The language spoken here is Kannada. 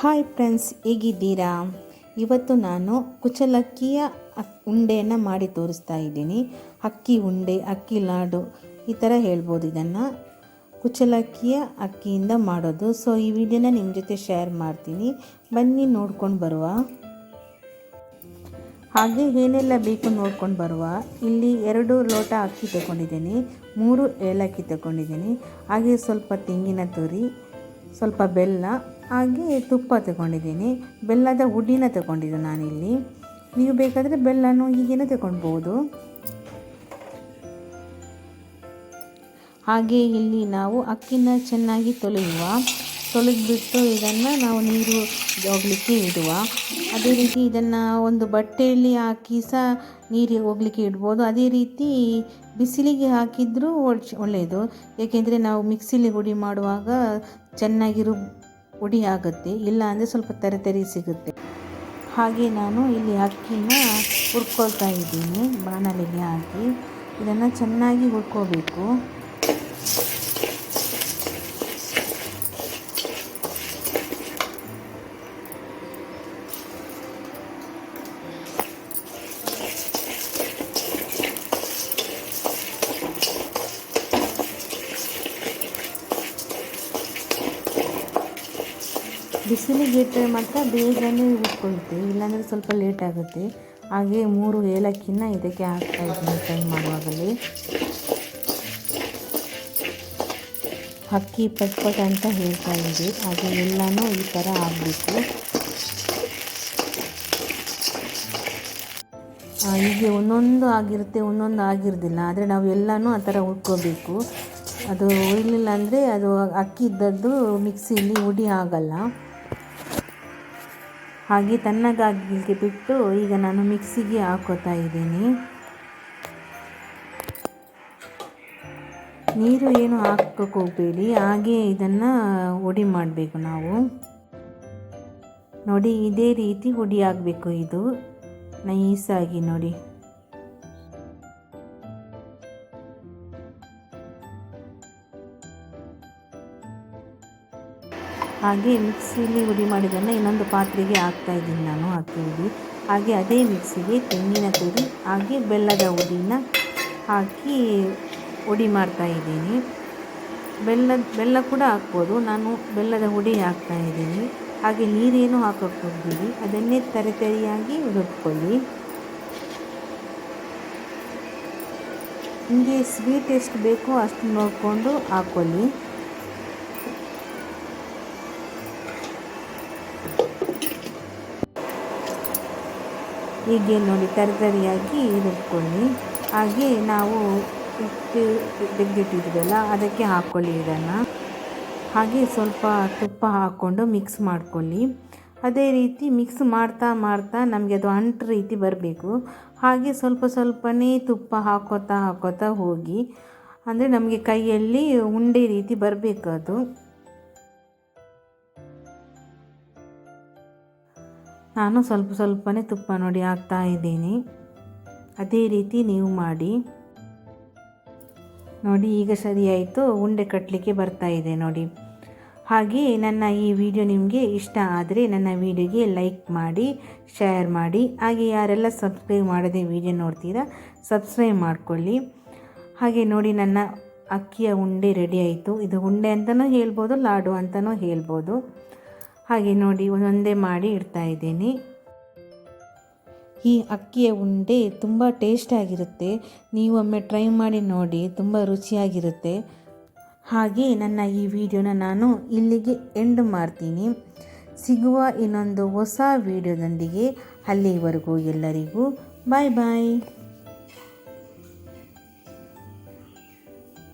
ಹಾಯ್ ಫ್ರೆಂಡ್ಸ್, ಹೇಗಿದ್ದೀರಾ? ಇವತ್ತು ನಾನು ಕುಚಲಕ್ಕಿಯ ಉಂಡೆಯನ್ನು ಮಾಡಿ ತೋರಿಸ್ತಾ ಇದ್ದೀನಿ. ಅಕ್ಕಿ ಉಂಡೆ, ಅಕ್ಕಿ ಲಾಡು, ಈ ಥರ ಹೇಳ್ಬೋದು ಇದನ್ನು. ಕುಚಲಕ್ಕಿಯ ಅಕ್ಕಿಯಿಂದ ಮಾಡೋದು. ಸೊ ಈ ವಿಡಿಯೋನ ನಿಮ್ಮ ಜೊತೆ ಶೇರ್ ಮಾಡ್ತೀನಿ. ಬನ್ನಿ, ನೋಡ್ಕೊಂಡು ಬರುವ. ಹಾಗೆ ಏನೆಲ್ಲ ಬೇಕು ನೋಡ್ಕೊಂಡು ಬರುವ. ಇಲ್ಲಿ ಎರಡು ಲೋಟ ಅಕ್ಕಿ ತಗೊಂಡಿದ್ದೀನಿ. ಮೂರು ಏಲಕ್ಕಿ ತಗೊಂಡಿದ್ದೀನಿ. ಹಾಗೆ ಸ್ವಲ್ಪ ತೆಂಗಿನ ತುರಿ, ಸ್ವಲ್ಪ ಬೆಲ್ಲ ಹಾಗೆ ತುಪ್ಪ ತಗೊಂಡಿದ್ದೀನಿ, ಬೆಲ್ಲದ ಹುಡಿನ ತಗೊಂಡಿದ್ದು ನಾನಿಲ್ಲಿ. ನೀವು ಬೇಕಾದರೆ ಬೆಲ್ಲನೂ ಹೀಗೇನೆ ತಗೊಳ್ಬೋದು ಹಾಗೆ ಇಲ್ಲಿ ನಾವು ಅಕ್ಕಿನ ಚೆನ್ನಾಗಿ ತೊಳೆಯುವ, ತೊಳೆದ್ಬಿಟ್ಟು ಇದನ್ನು ನಾವು ನೀರು ಹೋಗಲಿಕ್ಕೆ ಇಡುವ. ಅದೇ ರೀತಿ ಇದನ್ನು ಒಂದು ಬಟ್ಟೆಯಲ್ಲಿ ಹಾಕಿ ಸಹ ನೀರಿಗೆ ಹೋಗ್ಲಿಕ್ಕೆ ಇಡ್ಬೋದು. ಅದೇ ರೀತಿ ಬಿಸಿಲಿಗೆ ಹಾಕಿದರೂ ಒಳ್ಳೆಯದು. ಏಕೆಂದರೆ ನಾವು ಮಿಕ್ಸಿಲಿ ಹುಡಿ ಮಾಡುವಾಗ ಚೆನ್ನಾಗಿ ಹುಡಿ ಆಗುತ್ತೆ ಇಲ್ಲ ಅಂದರೆ ಸ್ವಲ್ಪ ತೆರೆ ತೆರೆ ಸಿಗುತ್ತೆ. ಹಾಗೆ ನಾನು ಇಲ್ಲಿ ಅಕ್ಕಿನ ಹುರ್ಕೊಳ್ತಾ ಇದ್ದೀನಿ, ಬಾಣಲೆಗೆ ಹಾಕಿ. ಇದನ್ನು ಚೆನ್ನಾಗಿ ಹುರ್ಕೋಬೇಕು. ಬಿಸಿಲಿಗೆ ಇಟ್ಟರೆ ಮಾತ್ರ ಬೇಗನೆ ಉಟ್ಕೊಳ್ತೀವಿ ಇಲ್ಲಾಂದರೆ ಸ್ವಲ್ಪ ಲೇಟ್ ಆಗುತ್ತೆ. ಹಾಗೆ ಮೂರು ಏಲಕ್ಕಿನ ಇದಕ್ಕೆ ಹಾಕ್ತಾ ಇದ್ದೀನಿ ಫ್ರೈ ಮಾಡುವಾಗಲೇ. ಅಕ್ಕಿ, ಪಟ್ಪಟ್ ಅಂತ ಹೇಳ್ತಾ ಇದ್ದೀವಿ ಹಾಗೆ ಎಲ್ಲನೂ ಈ ಥರ ಆಗಬೇಕು. ಹೀಗೆ ಒಂದೊಂದು ಆಗಿರುತ್ತೆ, ಒಂದೊಂದು ಆಗಿರೋದಿಲ್ಲ, ಆದರೆ ನಾವು ಎಲ್ಲನೂ ಆ ಥರ ಉಟ್ಕೋಬೇಕು. ಅದು ಉಳಿಲಿಲ್ಲ ಅಂದರೆ ಅದು ಅಕ್ಕಿ ಇದ್ದದ್ದು ಮಿಕ್ಸಿಯಲ್ಲಿ ಉಡಿ ಆಗಲ್ಲ. ಹಾಗೆ ತಣ್ಣಗಾಗಲಿಕ್ಕೆ ಬಿಟ್ಟು ಈಗ ನಾನು ಮಿಕ್ಸಿಗೆ ಹಾಕೋತಾ ಇದ್ದೀನಿ. ನೀರು ಏನು ಹಾಕೋಕೆ ಹೋಗಬೇಡಿ ಹಾಗೆ ಇದನ್ನು ಹುಡಿ ಮಾಡಬೇಕು ನಾವು. ನೋಡಿ, ಇದೇ ರೀತಿ ಹುಡಿ ಆಗಬೇಕು ಇದು. ನೈಸಾಗಿ ನೋಡಿ. ಹಾಗೆ ಮಿಕ್ಸಿಲಿ ಹುಡಿ ಮಾಡಿದ್ದನ್ನು ಇನ್ನೊಂದು ಪಾತ್ರೆಗೆ ಹಾಕ್ತಾ ಇದ್ದೀನಿ ನಾನು ಹುಡಿ. ಹಾಗೆ ಅದೇ ಮಿಕ್ಸಿಗೆ ತೆಂಗಿನ ತುರಿ, ಹಾಗೆ ಬೆಲ್ಲದ ಹುಡಿನ ಹಾಕಿ ಹುಡಿ ಮಾಡ್ತಾ ಇದ್ದೀನಿ. ಬೆಲ್ಲ ಬೆಲ್ಲ ಕೂಡ ಹಾಕ್ಬೋದು. ನಾನು ಬೆಲ್ಲದ ಹುಡಿ ಹಾಕ್ತಾ ಇದ್ದೀನಿ. ಹಾಗೆ ನೀರೇನು ಹಾಕೋಕ್ಕೆ ಹೋಗ್ತೀವಿ ಅದನ್ನೇ ತರಿ ತರಿಯಾಗಿ ರುಬ್ಕೊಳ್ಳಿ ಹಿಂಗೆ ಸ್ವೀಟ್ ಎಷ್ಟು ಬೇಕೋ ಅಷ್ಟು ನೋಡಿಕೊಂಡು ಹಾಕ್ಕೊಳ್ಳಿ. ಹೀಗೆ ನೋಡಿ, ತರತರಿಯಾಗಿ ರುಬ್ಕೊಳ್ಳಿ ಹಾಗೆ ನಾವು ಉಪ್ಪು ತೆಗೆದಿಟ್ಟಿದ್ವಲ್ಲ, ಅದಕ್ಕೆ ಹಾಕ್ಕೊಳ್ಳಿ ಇದನ್ನು. ಹಾಗೆ ಸ್ವಲ್ಪ ತುಪ್ಪ ಹಾಕ್ಕೊಂಡು ಮಿಕ್ಸ್ ಮಾಡ್ಕೊಳ್ಳಿ. ಅದೇ ರೀತಿ ಮಿಕ್ಸ್ ಮಾಡ್ತಾ ಮಾಡ್ತಾ ನಮಗೆ ಅದು ಅಂಟು ರೀತಿ ಬರಬೇಕು. ಹಾಗೆ ಸ್ವಲ್ಪ ಸ್ವಲ್ಪನೇ ತುಪ್ಪ ಹಾಕೋತಾ ಹಾಕೋತಾ ಹೋಗಿ, ಅಂದರೆ ನಮಗೆ ಕೈಯಲ್ಲಿ ಉಂಡೆ ರೀತಿ ಬರಬೇಕು ಅದು. ನಾನು ಸ್ವಲ್ಪ ಸ್ವಲ್ಪನೇ ತುಪ್ಪ ನೋಡಿ ಹಾಕ್ತಾ ಇದ್ದೀನಿ. ಅದೇ ರೀತಿ ನೀವು ಮಾಡಿ. ನೋಡಿ, ಈಗ ಸರಿಯಾಯಿತು. ಉಂಡೆ ಕಟ್ಟಲಿಕ್ಕೆ ಬರ್ತಾ ಇದೆ ನೋಡಿ. ಹಾಗೆ ನನ್ನ ಈ ವಿಡಿಯೋ ನಿಮಗೆ ಇಷ್ಟ ಆದರೆ ನನ್ನ ವಿಡಿಯೋಗೆ ಲೈಕ್ ಮಾಡಿ, ಶೇರ್ ಮಾಡಿ. ಹಾಗೆ ಯಾರೆಲ್ಲ ಸಬ್ಸ್ಕ್ರೈಬ್ ಮಾಡದೆ ವಿಡಿಯೋ ನೋಡ್ತೀರಾ, ಸಬ್ಸ್ಕ್ರೈಬ್ ಮಾಡಿಕೊಳ್ಳಿ. ಹಾಗೆ ನೋಡಿ, ನನ್ನ ಅಕ್ಕಿಯ ಉಂಡೆ ರೆಡಿ ಆಯಿತು. ಇದು ಉಂಡೆ ಅಂತಲೂ ಹೇಳ್ಬೋದು, ಲಾಡು ಅಂತಲೂ ಹೇಳ್ಬೋದು. ಹಾಗೆ ನೋಡಿ ಒಂದೊಂದೇ ಮಾಡಿ ಇಡ್ತಾ ಇದ್ದೀನಿ. ಈ ಅಕ್ಕಿಯ ಉಂಡೆ ತುಂಬ ಟೇಸ್ಟಾಗಿರುತ್ತೆ ನೀವು ಒಮ್ಮೆ ಟ್ರೈ ಮಾಡಿ ನೋಡಿ ತುಂಬ ರುಚಿಯಾಗಿರುತ್ತೆ. ಹಾಗೆ ನನ್ನ ಈ ವಿಡಿಯೋನ ನಾನು ಇಲ್ಲಿಗೆ ಎಂಡ್ ಮಾಡ್ತೀನಿ. ಸಿಗುವ ಇನ್ನೊಂದು ಹೊಸ ವಿಡಿಯೋದೊಂದಿಗೆ ಅಲ್ಲಿವರೆಗೂ ಎಲ್ಲರಿಗೂ ಬಾಯ್ ಬಾಯ್